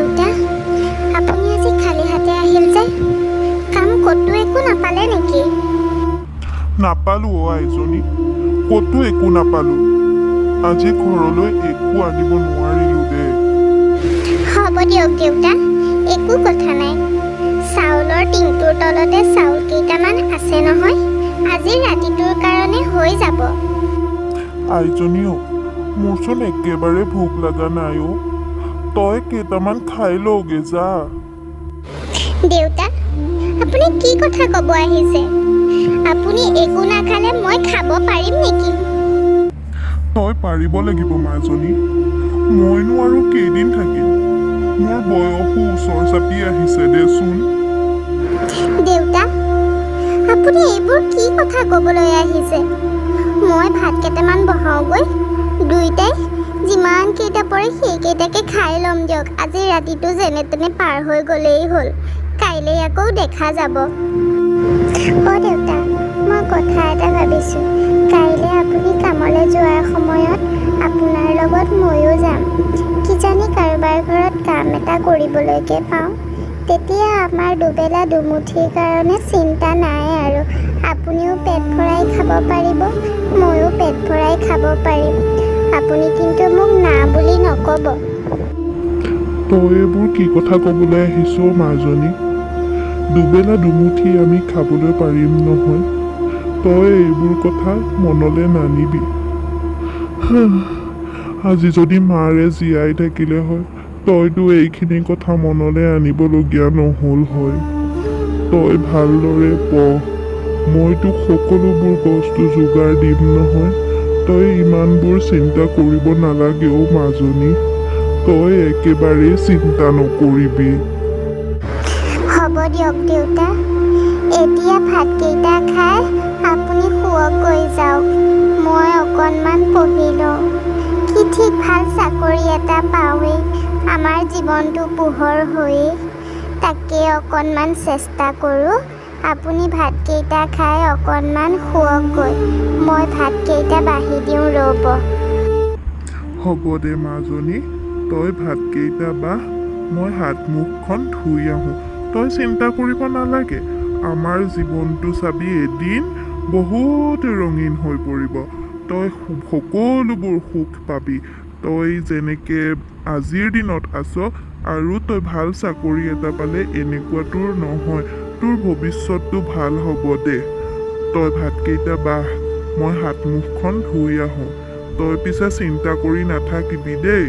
দেউতা আপুনি আজি খালী হাতে আহিল যে? কাম ক'তো একো নাপালে নেকি? নাপালো অ আইজনী। ক'তো একো নাপালো। আজি ঘৰলৈ একো আনিব নোৱাৰিলো দে। হ'ব দিয়ক দেউতা একো কথা নাই। চাউলৰ টিংটোৰ তলতে চাউল কেইটামান আছে নহয় আজি ৰাতিটোৰ কাৰণে হৈ যাব। আইজনী অ মোৰচোন একেবাৰে ভোক লগা নাই অ' তই কেইটামান খাই লওঁগে যা। দেউতা আপুনি কি কথা ক'ব আহিছে? আপুনি একো নাখালে মই খাব পাৰিম নেকি? তই পাৰিব লাগিব মাজনী মইনো আৰু কেইদিন থাকিম। মোৰ বয়সো ওচৰ চাপি আহিছে দেচোন। দেউতা আপুনি এইবোৰ কি কথা ক'বলৈ আহিছে? মই ভাত কেইটামান বহাওঁগৈ। দুইটাই যিমান কেইটা পৰে সেইকেইটাকে খাই ল'ম দিয়ক। আজি ৰাতিটো যেনে তেনে পাৰ হৈ গ'লেই হ'ল। কাইলৈ আকৌ দেখা যাব। অ' দেউতা মই কথা এটা ভাবিছোঁ। কাইলৈ আপুনি কামলৈ যোৱাৰ সময়ত আপোনাৰ লগত ময়ো যাম। কিজানি কাৰোবাৰ ঘৰত কাম এটা কৰিবলৈকে পাওঁ। তেতিয়া আমাৰ দুবেলা দুমুঠিৰ কাৰণে চিন্তা নাই আৰু। আপুনিও পেট ভৰাই খাব পাৰিব ময়ো পেট ভৰাই খাব পাৰিম। আপুনি কিন্তু মোক না বুলি নক'ব। তই এইবোৰ কি কথা ক'বলৈ আহিছ মাজনী? দুবেলা দুমুঠি আমি খাবলৈ পাৰিম নহয়। তই এইবোৰ কথা মনলৈ নানিবি। আজি যদি মাৰে জীয়াই থাকিলে হয় তইতো এইখিনি কথা মনলৈ আনিবলগীয়া নহ'ল হয়। তই ভালদৰে পঢ় মই তোক সকলোবোৰ বস্তু যোগাৰ দিম নহয়। তই ইমানবোৰ চিন্তা কৰিব নালাগে অ' মাজনী। তই একেবাৰেই চিন্তা নকৰিবি। হ'ব দিয়ক দেউতা। এতিয়া ভাতকেইটা খাই আপুনি শুৱকৈ যাওক। মই অকণমান পঢ়ি লওঁ কি ঠিক ভাল চাকৰি এটা পাওঁৱেই। আমাৰ জীৱনটো পোহৰ হৈয়ে তাকে অকণমান চেষ্টা কৰোঁ। আপুনি ভাতকেইটা খাই অকণমান শুৱকগৈ মই ভাতকেইটা বাঢ়ি দিওঁ ৰ'ব। হ'ব দে মাজনী। তই ভাতকেইটা বাহ। মই হাত মুখখন ধুই আহোঁ। তই চিন্তা কৰিব নালাগে। আমাৰ জীৱনটো চাবি এদিন বহুত ৰঙীন হৈ পৰিব। তই সকলোবোৰ সুখ পাবি। তই যেনেকৈ আজিৰ দিনত আছ আৰু তই ভাল চাকৰি এটা পালে এনেকুৱা তোৰ নহয়। তোৰ ভৱিষ্যতটো ভাল হ'ব দে। তই ভাতকেইটা বাহ মই হাত মুখখন ধুই আহোঁ। তই পিছে চিন্তা কৰি নাথাকিবি দেই।